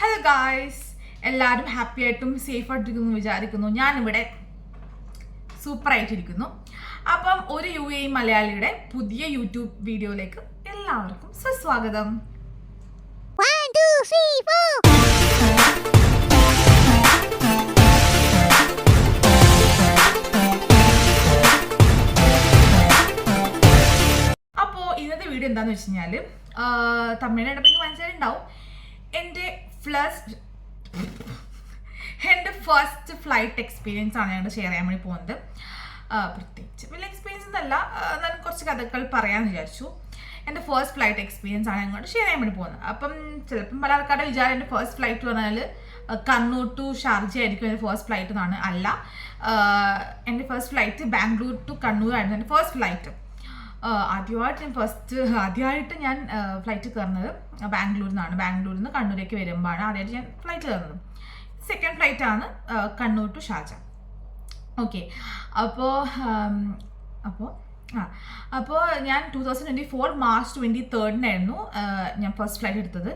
Hello guys എല്ലാവരും happy ആയിട്ടും safe ആയിട്ടിരിക്കുന്നു വിചാരിക്കുന്നു. ഞാനിവിടെ സൂപ്പർ ആയിട്ടിരിക്കുന്നു. അപ്പം ഒരു യു എ മലയാളിയുടെ പുതിയ യൂട്യൂബ് വീഡിയോയിലേക്ക് എല്ലാവർക്കും സുസ്വാഗതം. അപ്പോൾ ഇന്നത്തെ വീഡിയോ എന്താണെന്ന് വെച്ച് കഴിഞ്ഞാൽ തമിഴ്നാട് എനിക്ക് മനസ്സിലായിട്ടുണ്ടാവും. എന്റെ പ്ലസ് എന്റെ ഫസ്റ്റ് ഫ്ലൈറ്റ് എക്സ്പീരിയൻസ് ആണ് ഞങ്ങൾ ഷെയർ ചെയ്യാൻ വേണ്ടി പോകുന്നത് പ്രത്യേകിച്ച് വലിയ എക്സ്പീരിയൻസ് എന്നല്ല ഞാൻ കുറച്ച് കഥകൾ പറയാമെന്ന് വിചാരിച്ചു. എന്റെ ഫസ്റ്റ് ഫ്ലൈറ്റ് എക്സ്പീരിയൻസ് ആണ് ഞങ്ങളോട് ഷെയർ ചെയ്യാൻ വേണ്ടി പോകുന്നത് അപ്പം ചിലപ്പം പല ആൾക്കാരുടെ വിചാരം എന്റെ ഫസ്റ്റ് ഫ്ലൈറ്റ് പറഞ്ഞാൽ കണ്ണൂർ ടു ഷാർജ ആയിരിക്കും എന്റെ ഫസ്റ്റ് ഫ്ലൈറ്റ് എന്നാണ് അല്ല എന്റെ first flight Bangalore to Kannur ആയിരുന്നു എന്റെ ഫസ്റ്റ് ഫ്ലൈറ്റ് ആദ്യമായിട്ട് ഞാൻ ഫസ്റ്റ് ആദ്യമായിട്ട് ഞാൻ ഫ്ലൈറ്റ് കയറുന്നത് ബാംഗ്ലൂരിൽ നിന്നാണ്. ബാംഗ്ലൂരിൽ നിന്ന് കണ്ണൂരേക്ക് വരുമ്പോഴാണ് ആദ്യമായിട്ട് ഞാൻ ഫ്ലൈറ്റ് കയറുന്നത്. സെക്കൻഡ് ഫ്ലൈറ്റ് ആണ് കണ്ണൂർ ടു ഷാർജ ഓക്കെ അപ്പോൾ അപ്പോൾ ആ അപ്പോൾ ഞാൻ two thousand twenty four March twenty തേർഡിനായിരുന്നു ഞാൻ ഫസ്റ്റ് ഫ്ലൈറ്റ് എടുത്തത്.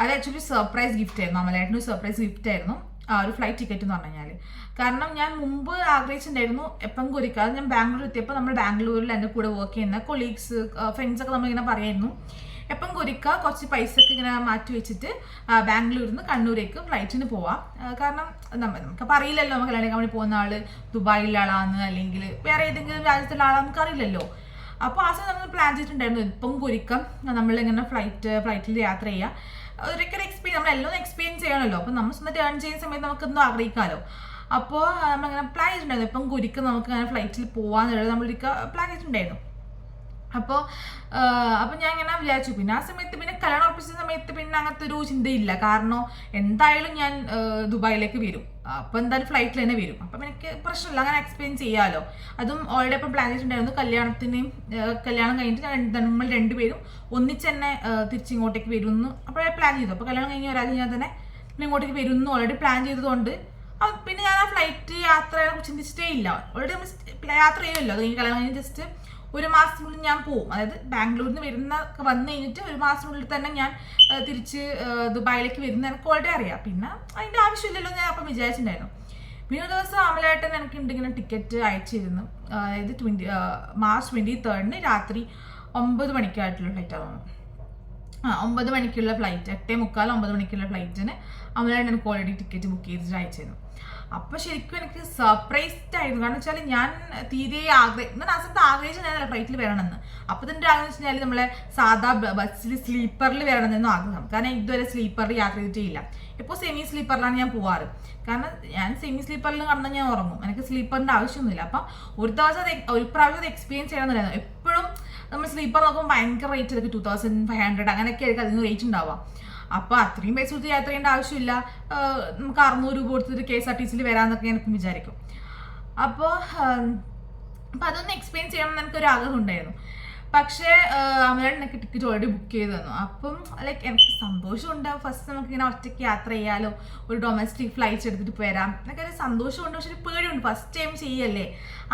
അത് ആക്ച്വലി സർപ്രൈസ് ഗിഫ്റ്റ് ആയിരുന്നു. അമലേട്ടന് സർപ്രൈസ് ഗിഫ്റ്റ് ആയിരുന്നു. ആ ഒരു ഫ്ലൈറ്റ് ടിക്കറ്റ് എന്ന് പറഞ്ഞു കഴിഞ്ഞാൽ കാരണം ഞാൻ മുമ്പ് ആഗ്രഹിച്ചിട്ടുണ്ടായിരുന്നു എപ്പം കുറിക്കാതെ ഞാൻ ബാംഗ്ലൂർ എത്തിയപ്പോൾ നമ്മൾ ബാംഗ്ലൂരിൽ എന്റെ കൂടെ വർക്ക് ചെയ്യുന്ന കൊളീഗ്സ് ഫ്രണ്ട്സൊക്കെ നമ്മളിങ്ങനെ പറയായിരുന്നു എപ്പം കുറിക്ക കുറച്ച് പൈസക്ക് ഇങ്ങനെ മാറ്റി വെച്ചിട്ട് ബാംഗ്ലൂരിൽ നിന്ന് കണ്ണൂരേക്ക് ഫ്ലൈറ്റിന് പോവാം. കാരണം നമ്മൾ നമുക്ക് അറിയില്ലല്ലോ നമുക്ക് കല്യാണം കമ്പനി പോകുന്ന ആൾ ദുബായിലെ ആളാന്ന് അല്ലെങ്കിൽ വേറെ ഏതെങ്കിലും രാജ്യത്തുള്ള ആളാന്ന് നമുക്ക് അറിയില്ലല്ലോ. അപ്പോൾ ആ സമയം നമ്മൾ പ്ലാൻ ചെയ്തിട്ടുണ്ടായിരുന്നു ഇപ്പം കുരിക്കം നമ്മളിങ്ങനെ ഫ്ലൈറ്റ് ഫ്ലൈറ്റിൽ യാത്ര ചെയ്യുക ഒരിക്കലും എക്സ്പീരിയൻസ് നമ്മളെല്ലാം എക്സ്പീരിയൻസ് ചെയ്യണമല്ലോ. അപ്പം നമ്മൾ സ്വന്തം ടേൺ ചെയ്യുന്ന സമയത്ത് നമുക്കൊന്നും ആഗ്രഹിക്കാമല്ലോ. അപ്പോൾ നമ്മളിങ്ങനെ പ്ലാൻ ചെയ്തിട്ടുണ്ടായിരുന്നു. ഇപ്പം ഗുരുക്ക് നമുക്ക് അങ്ങനെ ഫ്ലൈറ്റിൽ പോകാന്നുള്ളത് നമ്മളൊരിക്കൽ പ്ലാൻ ചെയ്തിട്ടുണ്ടായിരുന്നു. അപ്പോൾ അപ്പോൾ ഞാൻ ഇങ്ങനെ വിചാരിച്ചു. പിന്നെ ആ സമയത്ത് പിന്നെ കല്യാണം ഉറപ്പിച്ച സമയത്ത് പിന്നെ അങ്ങനത്തെ ഒരു ചിന്തയില്ല. കാരണം എന്തായാലും ഞാൻ ദുബായിലേക്ക് വരും. അപ്പോൾ എന്തായാലും ഫ്ലൈറ്റിൽ തന്നെ വരും. അപ്പം എനിക്ക് പ്രശ്നമില്ല. അങ്ങനെ എക്സ്പ്ലെയിൻ ചെയ്യാമല്ലോ അതും ഓൾറെഡി അപ്പം പ്ലാൻ ചെയ്തിട്ടുണ്ടായിരുന്നു. കല്യാണത്തിന് കല്യാണം കഴിഞ്ഞിട്ട് നമ്മൾ രണ്ടുപേരും ഒന്നിച്ച് തന്നെ തിരിച്ചിങ്ങോട്ടേക്ക് വരുമെന്ന് അപ്പോഴേ പ്ലാൻ ചെയ്തു. അപ്പോൾ കല്യാണം കഴിഞ്ഞ് ഒരാൾ ഞാൻ തന്നെ ഇങ്ങോട്ടേക്ക് വരുമെന്ന് ഓൾറെഡി പ്ലാൻ ചെയ്തതുകൊണ്ട്. പിന്നെ ഞാൻ ആ ഫ്ലൈറ്റ് യാത്രയെ ചിന്തിച്ചിട്ടേ ഇല്ല. ഓൾറെഡി നമ്മൾ യാത്ര ചെയ്യുമല്ലോ. അത് കഴിഞ്ഞ് കല്യാണം കഴിഞ്ഞ് ജസ്റ്റ് ഒരു മാസത്തിനുള്ളിൽ ഞാൻ പോവും. അതായത് ബാംഗ്ലൂരിൽ നിന്ന് വരുന്ന വന്നു കഴിഞ്ഞിട്ട് ഒരു മാസത്തിനുള്ളിൽ തന്നെ ഞാൻ തിരിച്ച് ദുബായിലേക്ക് വരുന്ന എനിക്ക് ഓൾറെഡി അറിയാം. പിന്നെ അതിന്റെ ആവശ്യമില്ലല്ലോ ഞാൻ അപ്പം വിചാരിച്ചിട്ടുണ്ടായിരുന്നു. പിന്നെ ഒരു ദിവസം അമലായിട്ട് എനിക്ക് ഇങ്ങനെ ടിക്കറ്റ് അയച്ചിരുന്നു. അതായത് ട്വന്റി മാർച്ച് ട്വന്റി തേർഡിന് രാത്രി ഒമ്പത് മണിക്കായിട്ടുള്ള ഫ്ലൈറ്റ് ആവുന്നു ആ ഒമ്പത് മണിക്കുള്ള ഫ്ലൈറ്റ് എട്ടേ മുക്കാൽ ഒമ്പത് മണിക്കുള്ള ഫ്ലൈറ്റിന് അമലായിട്ട് എനിക്ക് ഓൾറെഡി ടിക്കറ്റ് ബുക്ക് ചെയ്തിട്ട് അയച്ചിരുന്നു. അപ്പോൾ ശരിക്കും എനിക്ക് സർപ്രൈസ്ഡ് ആയിരുന്നു. കാരണം വെച്ചാൽ ഞാൻ തീരെ ആഗ്രഹം ഞാൻ ആ സമയത്ത് ഞാൻ ഫ്ലൈറ്റിൽ വരണമെന്ന് അപ്പൊ തന്നെ ആഗ്രഹം വെച്ച് കഴിഞ്ഞാൽ നമ്മളെ സാധാ ബസ്സിൽ സ്ലീപ്പറിൽ വരണമെന്നായിരുന്നു ആഗ്രഹം. കാരണം ഇതുവരെ സ്ലീപ്പറിൽ യാത്ര ചെയ്തിട്ടില്ല. ഇപ്പോൾ സെമി സ്ലീപ്പറിലാണ് ഞാൻ പോവാറ്. കാരണം ഞാൻ സെമി സ്ലീപ്പറിൽ കടന്നാൽ ഞാൻ ഉറങ്ങും. എനിക്ക് സ്ലീപ്പറിന്റെ ആവശ്യമൊന്നുമില്ല. അപ്പം ഒരു ദിവസം ഒരു പ്രാവശ്യം എക്സ്പീരിയൻസ് ചെയ്യണമെന്നില്ല എപ്പോഴും നമ്മൾ സ്ലീപ്പർ നോക്കുമ്പോൾ ഭയങ്കര റേറ്റ് ഇതൊക്കെ ടു തൗസൻഡ് ഫൈവ് ഹൺഡ്രഡ് അങ്ങനെയൊക്കെ ആയിരിക്കും അതിന് റേറ്റ് ഉണ്ടാവുക. അപ്പോൾ അത്രയും പൈസ കൊടുത്ത് യാത്ര ചെയ്യേണ്ട ആവശ്യമില്ല. നമുക്ക് അറുന്നൂറ് രൂപ കൊടുത്തിട്ട് കെ എസ് ആർ ടി സിയിൽ വരാമെന്നൊക്കെ ഞാൻ ഇപ്പം വിചാരിക്കും. അപ്പോൾ അപ്പം അതൊന്ന് എക്സ്പ്ലെയിൻ ചെയ്യണം എന്ന് എനിക്കൊരു ആഗ്രഹം ഉണ്ടായിരുന്നു. പക്ഷേ അമലാണ് എനിക്ക് ടിക്കറ്റ് ഓൾറെഡി ബുക്ക് ചെയ്ത് തന്നു. അപ്പം ലൈക്ക് എനിക്ക് സന്തോഷമുണ്ട്. ഫസ്റ്റ് നമുക്ക് ഇങ്ങനെ ഒറ്റയ്ക്ക് യാത്ര ചെയ്യാലോ ഒരു ഡൊമസ്റ്റിക് ഫ്ലൈറ്റ് എടുത്തിട്ട് വരാം. എന്നൊക്കെ ഒരു സന്തോഷമുണ്ട്. പക്ഷെ ഒരു പേടിയുണ്ട്. ഫസ്റ്റ് ടൈം ചെയ്യല്ലേ?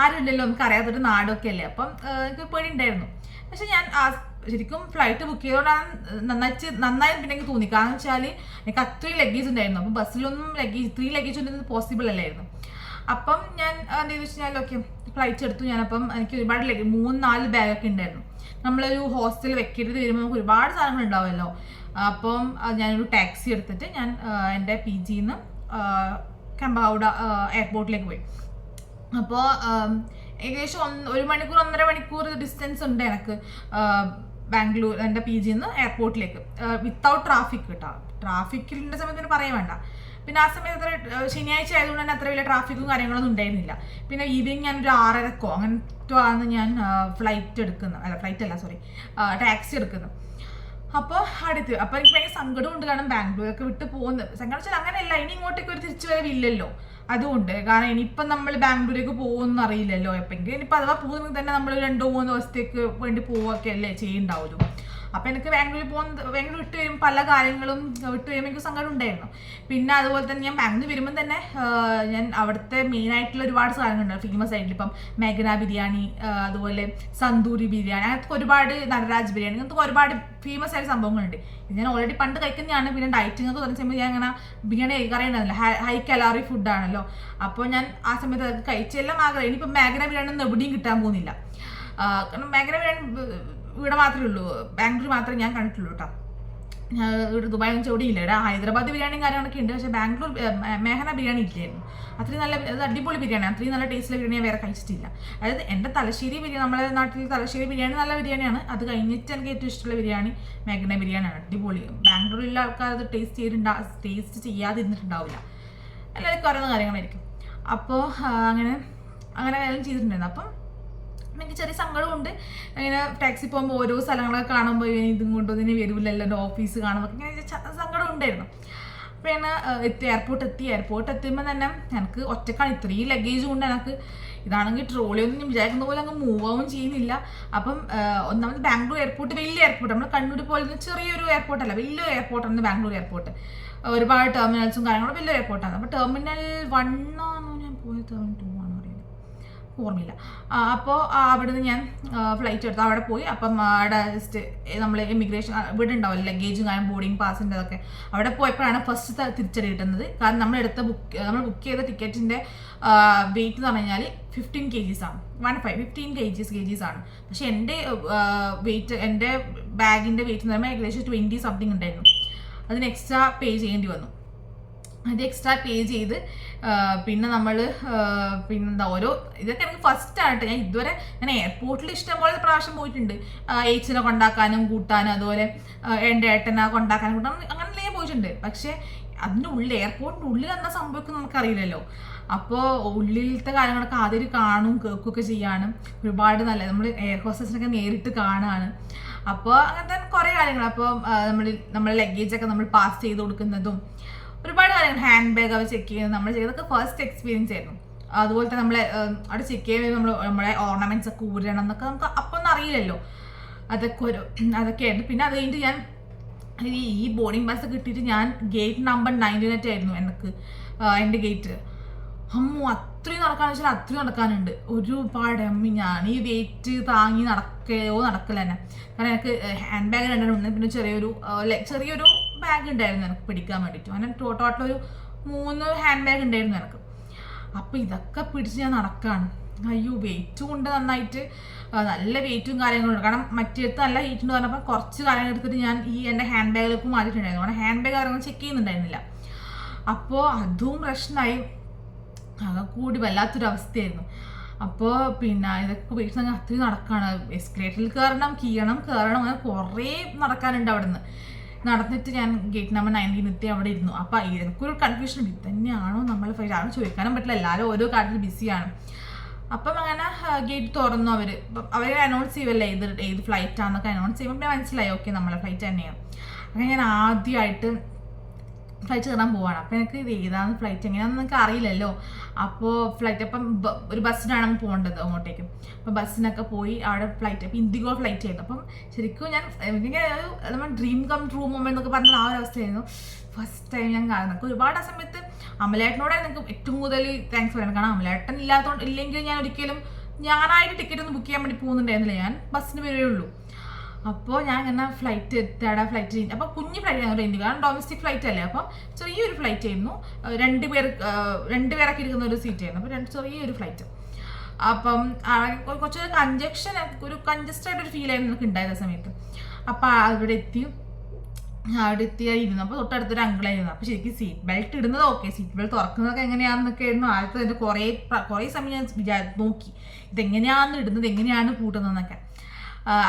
ആരും ഇല്ലല്ലോ നമുക്ക് അറിയാത്തൊരു നാടൊക്കെ അല്ലേ അപ്പം എനിക്ക് പേടി ഉണ്ടായിരുന്നു പക്ഷെ ഞാൻ ശരിക്കും ഫ്ലൈറ്റ് ബുക്ക് ചെയ്തോണ്ടാണ് നന്നായിട്ട് നന്നായി പിന്നെ എനിക്ക് തോന്നി. കാരണം വെച്ചാൽ എനിക്ക് അത്രയും ലഗേജ് ഉണ്ടായിരുന്നു. അപ്പം ബസ്സിലൊന്നും ലഗേജ് ഇത്രയും ലഗേജ് ഉണ്ടെന്ന് പോസിബിൾ അല്ലായിരുന്നു. അപ്പം ഞാൻ എന്താ വെച്ചാൽ ഓക്കെ ഫ്ലൈറ്റ് എടുത്തു. ഞാനപ്പം എനിക്ക് ഒരുപാട് ലഗേജ് മൂന്ന് നാല് ബാഗൊക്കെ ഉണ്ടായിരുന്നു. നമ്മളൊരു ഹോസ്റ്റലിൽ വെക്കരുത് വരുമ്പോൾ നമുക്ക് ഒരുപാട് സാധനങ്ങൾ ഉണ്ടാവുമല്ലോ. അപ്പം ഞാനൊരു ടാക്സി എടുത്തിട്ട് ഞാൻ എന്റെ പി ജിയിൽ നിന്ന് കമ്പാവുഡ എയർപോർട്ടിലേക്ക് പോയി. അപ്പോൾ ഏകദേശം ഒന്ന് ഒരു മണിക്കൂർ ഒന്നര മണിക്കൂർ ഡിസ്റ്റൻസ് ഉണ്ട് എനിക്ക്. ബാംഗ്ലൂർ എന്റെ പി ജിന്ന് എയർപോർട്ടിലേക്ക് വിത്തൗട്ട് ട്രാഫിക് കേട്ടോ. ട്രാഫിക്കിന്റെ സമയത്ത് പിന്നെ പറയാൻ വേണ്ട. പിന്നെ ആ സമയത്ത് അത്ര ശനിയാഴ്ച ആയതുകൊണ്ട് തന്നെ അത്ര വലിയ ട്രാഫിക്കും കാര്യങ്ങളൊന്നും ഉണ്ടായിരുന്നില്ല. പിന്നെ ഈവനിങ് ഞാൻ ഒരു ആറരക്കോ അങ്ങനത്തെ ആണ് ഞാൻ ഫ്ലൈറ്റ് എടുക്കുന്നത്. അല്ല ഫ്ലൈറ്റ് അല്ല സോറി ടാക്സി എടുക്കുന്നത്. അപ്പോൾ അടുത്ത് അപ്പോൾ എനിക്ക് ഭയങ്കര സങ്കടമുണ്ട് കാരണം ബാംഗ്ലൂരൊക്കെ വിട്ട് പോകുന്നത്. സങ്കടം വെച്ചാൽ അങ്ങനെയല്ല ഇനി ഇങ്ങോട്ടേക്ക് ഒരു തിരിച്ചു വരവില്ലല്ലോ അതുകൊണ്ട്. കാരണം ഇനിയിപ്പം നമ്മൾ ബാംഗ്ലൂരേക്ക് പോകുമെന്ന് അറിയില്ലല്ലോ എപ്പോഴെങ്കിലും ഇനിയിപ്പോൾ അഥവാ പോകുന്നെങ്കിൽ തന്നെ നമ്മൾ രണ്ടോ മൂന്നോ ദിവസത്തേക്ക് വേണ്ടി പോവുകയൊക്കെ അല്ലേ ചെയ്യുന്നുണ്ടാവുള്ളൂ അപ്പോൾ എനിക്ക് ബാംഗ്ലൂരിൽ പോകുന്ന ബാംഗ്ലൂർ വിട്ട് വരുമ്പോൾ പല കാര്യങ്ങളും വിട്ട് വരുമ്പോൾ എനിക്ക് സങ്കടം ഉണ്ടായിരുന്നു. പിന്നെ അതുപോലെ തന്നെ ഞാൻ ബാംഗ്ലൂർ വരുമ്പോൾ തന്നെ ഞാൻ അവിടുത്തെ മെയിൻ ആയിട്ടുള്ള ഒരുപാട് സാധനങ്ങളുണ്ട്. ഫേമസ് ആയിട്ടുള്ള ഇപ്പം മേഘന ബിരിയാണി അതുപോലെ സന്തൂരി ബിരിയാണി അങ്ങനത്തെ ഒരുപാട് നടരാജ് ബിരിയാണി അങ്ങനത്തെ ഒരുപാട് ഫേമസ് ആയ സംഭവങ്ങളുണ്ട്. ഞാൻ ഓൾറെഡി പണ്ട് കഴിക്കുന്നതാണ്. പിന്നെ ഡയറ്റിംഗ് ഒക്കെ തുടങ്ങിയ സമയത്ത് ഞാൻ അങ്ങനെ ബിരിയാണി കഴിക്കാറുണ്ടായിരുന്നില്ല ഹൈ കലോറി ഫുഡാണല്ലോ അപ്പോൾ ഞാൻ ആ സമയത്ത് അത് കഴിച്ചെല്ലാം ആഗ്രഹം. ഇനിയിപ്പോൾ മേഘന ബിരിയാണി ഒന്നും എവിടെയും കിട്ടാൻ പോകുന്നില്ല. കാരണം മേഘന ബിരിയാണി ഇവിടെ മാത്രമേ ഉള്ളൂ. ബാംഗ്ലൂർ മാത്രമേ ഞാൻ കണ്ടിട്ടുള്ളൂ കേട്ടോ. ഇവിടെ ദുബായ് ഒന്നും ഇല്ല ഇവിടെ ഹൈദരാബാദ് ബിരിയാണിയും കാര്യങ്ങളൊക്കെ ഉണ്ട്. പക്ഷേ ബാംഗ്ലൂർ മേഹന ബിരിയാണി ഇല്ലായിരുന്നു. അത്രയും നല്ല അത് അടിപൊളി ബിരിയാണി. അത്രയും നല്ല ടേസ്റ്റിലെ ബിരിയാണി വേറെ കഴിച്ചിട്ടില്ല. അതായത് എന്റെ തലശ്ശേരി ബിരിയാണി നമ്മുടെ നാട്ടിൽ തലശ്ശേരി ബിരിയാണി നല്ല ബിരിയാണിയാണ്. അത് കഴിഞ്ഞിട്ട് എനിക്ക് ഏറ്റവും ഇഷ്ടമുള്ള ബിരിയാണി മേഘന ബിരിയാണിയാണ്. അടിപൊളി. ബാംഗ്ലൂരിലെ ആൾക്കാർ അത് ടേസ്റ്റ് ചെയ്തിട്ടുണ്ടാ ടേസ്റ്റ് ചെയ്യാതെ ഇരുന്നിട്ടുണ്ടാവില്ല എല്ലാവർക്കും അറിയുന്ന കാര്യങ്ങളായിരിക്കും. അപ്പോൾ അങ്ങനെ അങ്ങനെ എല്ലാം ചെയ്തിട്ടുണ്ടായിരുന്നു. അപ്പം എനിക്ക് ചെറിയ സങ്കടമുണ്ട് ഇങ്ങനെ ടാക്സി പോകുമ്പോൾ ഓരോ സ്ഥലങ്ങളൊക്കെ കാണുമ്പോൾ ഇതും കൊണ്ടു ഇതിന് വരില്ലല്ലോ എന്റെ ഓഫീസ് കാണുമ്പോൾ ഇങ്ങനെ സങ്കടം ഉണ്ടായിരുന്നു ഞാൻ എത്തി എയർപോർട്ട് എത്തി. എയർപോർട്ട് എത്തുമ്പോൾ തന്നെ എനിക്ക് ഒറ്റക്കാണ് ഇത്രയും ലഗേജ് കൊണ്ട് എനിക്ക് ഇതാണെങ്കിൽ ട്രോളി ഒന്നും വിചാരിക്കുന്ന പോലെ അങ്ങ് മൂവ് ആവും ചെയ്യുന്നില്ല. അപ്പം ഒന്നാമത് ബാംഗ്ലൂർ എയർപോർട്ട് വലിയ എയർപോർട്ട് നമ്മൾ കണ്ണൂർ പോലെ ചെറിയൊരു എയർപോർട്ടല്ല വലിയൊരു എയർപോർട്ടാണ് ബാംഗ്ലൂർ എയർപോർട്ട് ഒരുപാട് ടെർമിനൽസും കാര്യങ്ങളും വലിയ എയർപോർട്ടാണ് അപ്പോൾ ടെർമിനൽ വണ്ണാണോ ഞാൻ പോയത്? ടെർമിനൽ ടു ഓർമ്മയില്ല. അപ്പോൾ അവിടുന്ന് ഞാൻ ഫ്ലൈറ്റ് എടുത്തു അവിടെ പോയി. അപ്പം അവിടെ ജസ്റ്റ് നമ്മൾ ഇമിഗ്രേഷൻ ഇവിടെ ഉണ്ടാവില്ല ലഗേജും കാര്യം ബോർഡിംഗ് പാസിന്റെ അതൊക്കെ അവിടെ പോയപ്പോഴാണ് ഫസ്റ്റ് തിരിച്ചടി കിട്ടുന്നത്. കാരണം നമ്മൾ എടുത്ത ബുക്ക് നമ്മൾ ബുക്ക് ചെയ്ത ടിക്കറ്റിന്റെ വെയിറ്റ് എന്ന് പറഞ്ഞു കഴിഞ്ഞാൽ ഫിഫ്റ്റീൻ കെ ജീസ് ആണ്. One five fifteen K Gs K Gs ആണ്. പക്ഷേ എന്റെ വെയിറ്റ് എന്റെ ബാഗിന്റെ വെയിറ്റ് എന്ന് പറയുമ്പോൾ ഏകദേശം ട്വന്റി സംതിങ് ഉണ്ടായിരുന്നു. അതിന് എക്സ്ട്രാ പേ ചെയ്യേണ്ടി വന്നു. അത് എക്സ്ട്രാ പേ ചെയ്ത് പിന്നെ നമ്മൾ പിന്നെന്താ ഓരോ ഇതൊക്കെ എനിക്ക് ഫസ്റ്റ് ആയിട്ട് ഞാൻ ഇതുവരെ ഞാൻ എയർപോർട്ടിൽ ഇഷ്ടംപോലെ പ്രാവശ്യം പോയിട്ടുണ്ട്. ഏച്ചിനെ കൊണ്ടാക്കാനും കൂട്ടാനും അതുപോലെ എന്റെ ഏട്ടനെ കൊണ്ടാക്കാനും കൂട്ടാനും അങ്ങനെ പോയിട്ടുണ്ട്. പക്ഷേ അതിന്റെ ഉള്ളിൽ എയർപോർട്ടിന്റെ ഉള്ളിൽ എന്താ സംഭവിക്കും നമുക്കറിയില്ലല്ലോ. അപ്പോൾ ഉള്ളിലത്തെ കാര്യങ്ങളൊക്കെ ആദ്യം കാണും കേൾക്കുകയൊക്കെ ചെയ്യാനും ഒരുപാട് നല്ല നമ്മൾ എയർ ഹോസ്റ്റസിനൊക്കെ നേരിട്ട് കാണാനും അപ്പോൾ അങ്ങനത്തെ കുറേ കാര്യങ്ങൾ. അപ്പോൾ നമ്മൾ നമ്മുടെ ലഗേജൊക്കെ നമ്മൾ പാസ് ചെയ്ത് കൊടുക്കുന്നതും ഒരുപാട് കാര്യങ്ങൾ. ഹാൻഡ് ബാഗ് അവർ ചെക്ക് ചെയ്യുന്നത് നമ്മൾ ചെയ്തൊക്കെ ഫസ്റ്റ് എക്സ്പീരിയൻസ് ആയിരുന്നു. അതുപോലെ തന്നെ നമ്മളെ അവിടെ ചെക്ക് ചെയ്യുമ്പോൾ നമ്മൾ നമ്മളെ ഓർണമെന്റ്സ് ഒക്കെ ഊരണം എന്നൊക്കെ നമുക്ക് അപ്പം അറിയില്ലല്ലോ. അതൊക്കെ ഒരു അതൊക്കെ ആയിരുന്നു. പിന്നെ അത് കഴിഞ്ഞിട്ട് ഞാൻ ഈ ബോർഡിംഗ് പാസ് കിട്ടിയിട്ട് ഞാൻ ഗേറ്റ് നമ്പർ നയന്റീനറ്റ് ആയിരുന്നു എനിക്ക് എന്റെ ഗേറ്റ് അമ്മു അത്രയും നടക്കാന്ന് വെച്ചാൽ അത്രയും നടക്കാനുണ്ട്. ഒരുപാട് അമ്മി ഞാൻ ഈ വെയിറ്റ് താങ്ങി നടക്കുകയോ നടക്കില്ല തന്നെ കാരണം എനിക്ക് ഹാൻഡ് ബാഗ് രണ്ടെണ്ണം ഉണ്ട്. പിന്നെ ചെറിയൊരു ചെറിയൊരു ബാഗ് ഉണ്ടായിരുന്നു എനിക്ക് പിടിക്കാൻ വേണ്ടിയിട്ട് അങ്ങനെ ടോട്ടൽ ഒരു മൂന്ന് ഹാൻഡ് ബാഗ് ഉണ്ടായിരുന്നു എനിക്ക്. അപ്പോൾ ഇതൊക്കെ പിടിച്ച് ഞാൻ നടക്കാണ്. അയ്യോ വെയിറ്റ് കൊണ്ട് നന്നായിട്ട് നല്ല വെയിറ്റും കാര്യങ്ങളും ഉണ്ട്. കാരണം മറ്റേടത്ത് നല്ല വെയിറ്റ് ഉണ്ട് പറഞ്ഞപ്പോൾ കുറച്ച് കാര്യങ്ങൾ എടുത്തിട്ട് ഞാൻ ഈ എന്റെ ഹാൻഡ് ബാഗിലേക്ക് മാറ്റിയിട്ടുണ്ടായിരുന്നു കാരണം ഹാൻഡ് ബാഗ് കാര്യങ്ങൾ ചെക്ക് ചെയ്യുന്നുണ്ടായിരുന്നില്ല. അപ്പോൾ അതും പ്രശ്നമായി ആകെ കൂടി വല്ലാത്തൊരു അവസ്ഥയായിരുന്നു. അപ്പോൾ പിന്നെ ഇതൊക്കെ വീട്ടിൽ നിന്ന് അത്രയും നടക്കാണ്. എസ്കലേറ്ററിൽ കയറണം കീഴണം കയറണം അങ്ങനെ കുറേ നടക്കാനുണ്ട് അവിടെ നിന്ന് നടന്നിട്ട് ഞാൻ ഗേറ്റ് നമ്പർ നയന്റീൻ എത്തി അവിടെ ഇരുന്നു. അപ്പോൾ എനിക്കൊരു കൺഫ്യൂഷൻ ഇത് തന്നെയാണോ നമ്മൾ ആരും ചോദിക്കാനും പറ്റില്ല. എല്ലാവരും ഓരോ കാര്യത്തിൽ ബിസിയാണ് അപ്പം അങ്ങനെ ഗേറ്റ് തുറന്നു അവർ അവർ അനൗൺസ് ചെയ്യുമല്ലേ ഏത് ഏത് ഫ്ലൈറ്റാണെന്നൊക്കെ അനൗൺസ് ചെയ്യുമ്പോൾ പിന്നെ മനസ്സിലായി ഓക്കെ നമ്മളെ ഫ്ലൈറ്റ് തന്നെയാണ്. അങ്ങനെ ഞാൻ ആദ്യമായിട്ട് ഫ്ലൈറ്റ് കയറാൻ പോവാണ്. അപ്പം എനിക്ക് ഇത് ഏതാണ് ഫ്ലൈറ്റ് എങ്ങനെയാണെന്ന് എനിക്ക് അറിയില്ലല്ലോ. അപ്പോൾ ഫ്ലൈറ്റ് അപ്പം ഒരു ബസ്സിനാണ് അങ്ങ് പോകേണ്ടത് അങ്ങോട്ടേക്ക്. അപ്പോൾ ബസ്സിനൊക്കെ പോയി അവിടെ ഫ്ലൈറ്റ് അപ്പം ഇൻഡിഗോ ഫ്ലൈറ്റ് ആയിരുന്നു. അപ്പം ശരിക്കും ഞാൻ എനിക്ക് നമ്മൾ ഡ്രീം കം ട്രൂ മൊമെന്റ് എന്നൊക്കെ പറഞ്ഞ ആ ഒരു അവസ്ഥയായിരുന്നു. ഫസ്റ്റ് ടൈം ഞാൻ കാണുന്നത്. ഒരുപാട് ആ സമയത്ത് അമലേട്ടനോടാണ് എനിക്ക് ഏറ്റവും കൂടുതൽ താങ്ക്സ് പറയുന്നത്. കാരണം അമലേട്ടൻ ഇല്ലാത്തതുകൊണ്ട് ഇല്ലെങ്കിൽ ഞാൻ ഒരിക്കലും ഞാനായിട്ട് ടിക്കറ്റ് ഒന്നും ബുക്ക് ചെയ്യാൻ വേണ്ടി പോകുന്നുണ്ടായിരുന്നില്ല. ഞാൻ ബസ്സിന് വരേ ഉള്ളൂ. അപ്പോൾ ഞാൻ ഇങ്ങനെ ഫ്ലൈറ്റ് എത്താടാ ഫ്ലൈറ്റ് അപ്പോൾ കുഞ്ഞ് ഫ്ലൈറ്റ് ആയിരുന്നു ഇന്ത്യ കാരണം ഡൊമസ്റ്റിക് ഫ്ലൈറ്റ് അല്ലേ? അപ്പോൾ ചെറിയൊരു ഫ്ലൈറ്റ് ആയിരുന്നു. രണ്ട് പേർ രണ്ട് പേരൊക്കെ ഇരിക്കുന്ന ഒരു സീറ്റ് ആയിരുന്നു. അപ്പോൾ രണ്ട് ചെറിയൊരു ഫ്ലൈറ്റ് അപ്പം കുറച്ച് കഞ്ചക്ഷൻ ഒരു കഞ്ചസ്റ്റഡ് ആയിട്ടൊരു ഫീൽ ആയിരുന്നു എനിക്ക് ഉണ്ടായത് ആ സമയത്ത്. അപ്പോൾ അവിടെ എത്തി. അവിടെ എത്തി ഇരുന്നു അപ്പോൾ തൊട്ടടുത്തൊരു അങ്കിളായിരുന്നു അപ്പോൾ ശരിക്കും സീറ്റ് ബെൽറ്റ് ഇടുന്നത് ഓക്കെ സീറ്റ് ബെൽറ്റ് തുറക്കുന്നതൊക്കെ എങ്ങനെയാണെന്നൊക്കെ ആയിരുന്നു ആദ്യത്തെ കുറേ കുറേ സമയം ഞാൻ വിചാരി നോക്കി. ഇതെങ്ങനെയാണെന്ന് ഇടുന്നത് എങ്ങനെയാണ് കൂട്ടുന്നതെന്നൊക്കെ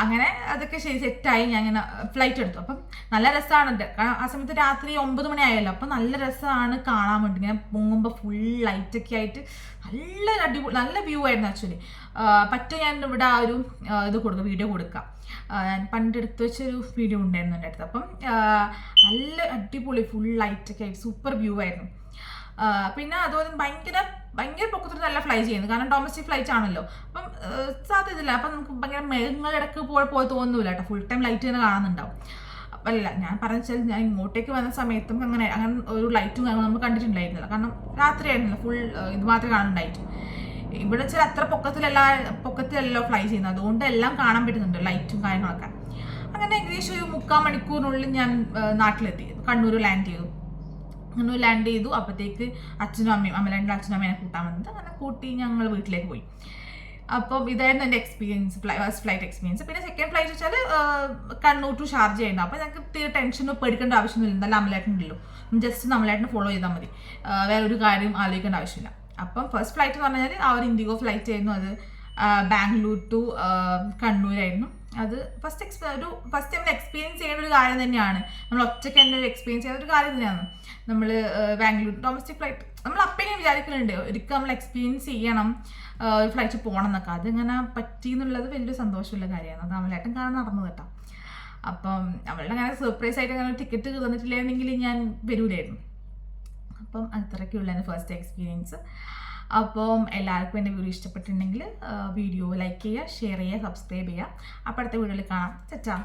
അങ്ങനെ അതൊക്കെ ശരി സെറ്റായി ഞാൻ ഇങ്ങനെ ഫ്ലൈറ്റ് എടുത്തു. അപ്പം നല്ല രസമാണ് കാരണം ആ സമയത്ത് രാത്രി ഒമ്പത് മണിയായല്ലോ. അപ്പം നല്ല രസമാണ് കാണാൻ വേണ്ടി. ഇങ്ങനെ പൊങ്ങുമ്പോൾ ഫുൾ ലൈറ്റൊക്കെ ആയിട്ട് നല്ല അടിപൊളി നല്ല വ്യൂ ആയിരുന്നു ആക്ച്വലി പറ്റും ഞാൻ ഇവിടെ ആ ഒരു ഇത് കൊടുക്കുക വീഡിയോ കൊടുക്കാം. ഞാൻ പണ്ട് എടുത്ത് വെച്ചൊരു വീഡിയോ ഉണ്ടായിരുന്നു എന്റെ അടുത്ത്. അപ്പം നല്ല അടിപൊളി ഫുൾ ലൈറ്റൊക്കെ ആയിട്ട് സൂപ്പർ വ്യൂ ആയിരുന്നു. പിന്നെ അതുപോലെ ഭയങ്കര ഭയങ്കര നല്ല ഫ്ലൈ ചെയ്യുന്നു. കാരണം ഡൊമസ്റ്റിക് ഫ്ലൈറ്റ് ആണല്ലോ. അപ്പം സാധ്യതയില്ല. അപ്പം നമുക്ക് ഭയങ്കര മേഘങ്ങളിടക്ക് പോലെ പോലെ തോന്നുന്നില്ല കേട്ടോ ഫുൾ ടൈം ലൈറ്റ് തന്നെ കാണുന്നുണ്ടാവും. അല്ല ഞാൻ പറഞ്ഞു വെച്ചാൽ ഞാൻ ഇങ്ങോട്ടേക്ക് വന്ന സമയത്തും അങ്ങനെ അങ്ങനെ ഒരു ലൈറ്റും അങ്ങനെ നമ്മൾ കണ്ടിട്ടുണ്ടായിരുന്നില്ല. കാരണം രാത്രിയായിരുന്നില്ല. ഫുൾ ഇത് മാത്രമേ കാണുന്നുണ്ടായിട്ടു ഇവിടെ വെച്ചാൽ അത്ര പൊക്കത്തിലല്ല പൊക്കത്തിലല്ലോ ഫ്ലൈ ചെയ്യുന്നത്. അതുകൊണ്ട് എല്ലാം കാണാൻ പറ്റുന്നുണ്ട് ലൈറ്റും കാര്യങ്ങളൊക്കെ. അങ്ങനെ ഏകദേശം ഒരു മുക്കാൽ മണിക്കൂറിനുള്ളിൽ ഞാൻ നാട്ടിലെത്തി. കണ്ണൂർ ലാൻഡ് ചെയ്തു. കണ്ണൂർ ലാൻഡ് ചെയ്തു. അപ്പോഴത്തേക്ക് അച്ഛനും അമ്മയും അമ്മ അമ്മലാൻഡിലെ അച്ഛനും അമ്മേനെ കൂട്ടാൻ വന്നത്. അങ്ങനെ കൂട്ടി ഞങ്ങൾ വീട്ടിലേക്ക് പോയി. അപ്പം ഇതായിരുന്നു എന്റെ എക്സ്പീരിയൻസ് ഫസ്റ്റ് ഫ്ലൈറ്റ് എക്സ്പീരിയൻസ് പിന്നെ സെക്കൻഡ് ഫ്ലൈറ്റ് വെച്ചാൽ കണ്ണൂർ ടു ഷാർജ ആയിരുന്നു. അപ്പോൾ ഞങ്ങൾക്ക് തീരെ ടെൻഷനോ പേടിക്കേണ്ട ആവശ്യമൊന്നുമില്ല. എന്തായാലും അമലേട്ടനുണ്ടല്ലോ ജസ്റ്റ് നമ്മളേട്ടനെ ഫോളോ ചെയ്താൽ മതി. വേറെ ഒരു കാര്യം ആലോചിക്കേണ്ട ആവശ്യമില്ല. അപ്പം ഫസ്റ്റ് ഫ്ലൈറ്റ് എന്ന് പറഞ്ഞാൽ ആ ഒരു ഇൻഡിഗോ ഫ്ലൈറ്റ് ആയിരുന്നു അത്. ബാംഗ്ലൂർ ടു കണ്ണൂരായിരുന്നു. അത് ഫസ്റ്റ് എക്സ്പീ ഒരു ഫസ്റ്റ് നമ്മൾ എക്സ്പീരിയൻസ് ചെയ്യേണ്ട ഒരു കാര്യം തന്നെയാണ്. നമ്മൾ ഒറ്റയ്ക്ക് തന്നെ ഒരു എക്സ്പീരിയൻസ് ചെയ്യുന്ന ഒരു കാര്യം തന്നെയാണ്. നമ്മൾ ബാംഗ്ലൂർ ഡൊമസ്റ്റിക് ഫ്ലൈറ്റ് നമ്മൾ അപ്പഴേ വിചാരിക്കുന്നുണ്ട് ഒരിക്കൽ നമ്മൾ എക്സ്പീരിയൻസ് ചെയ്യണം ഒരു ഫ്ലൈറ്റ് പോകണം എന്നൊക്കെ. അതിങ്ങനെ പറ്റി എന്നുള്ളത് വലിയൊരു സന്തോഷമുള്ള കാര്യമാണ്. അത് അമലേട്ടൻ കാണാൻ നടന്നു കേട്ടോ. അപ്പം അവളുടെ അങ്ങനെ സർപ്രൈസ് ആയിട്ട് അങ്ങനെ ടിക്കറ്റ് തന്നിട്ടില്ലായിരുന്നെങ്കിൽ ഞാൻ വരൂലായിരുന്നു. അപ്പം അത്രയ്ക്കുള്ള ഫസ്റ്റ് എക്സ്പീരിയൻസ് അപ്പം എല്ലാവർക്കും എന്റെ വീഡിയോ ഇഷ്ടപ്പെട്ടിട്ടുണ്ടെങ്കിൽ വീഡിയോ ലൈക്ക് ചെയ്യുക ഷെയർ ചെയ്യുക സബ്സ്ക്രൈബ് ചെയ്യുക. അപ്പോൾ അടുത്ത വീഡിയോയിൽ കാണാം. ചച്ചാ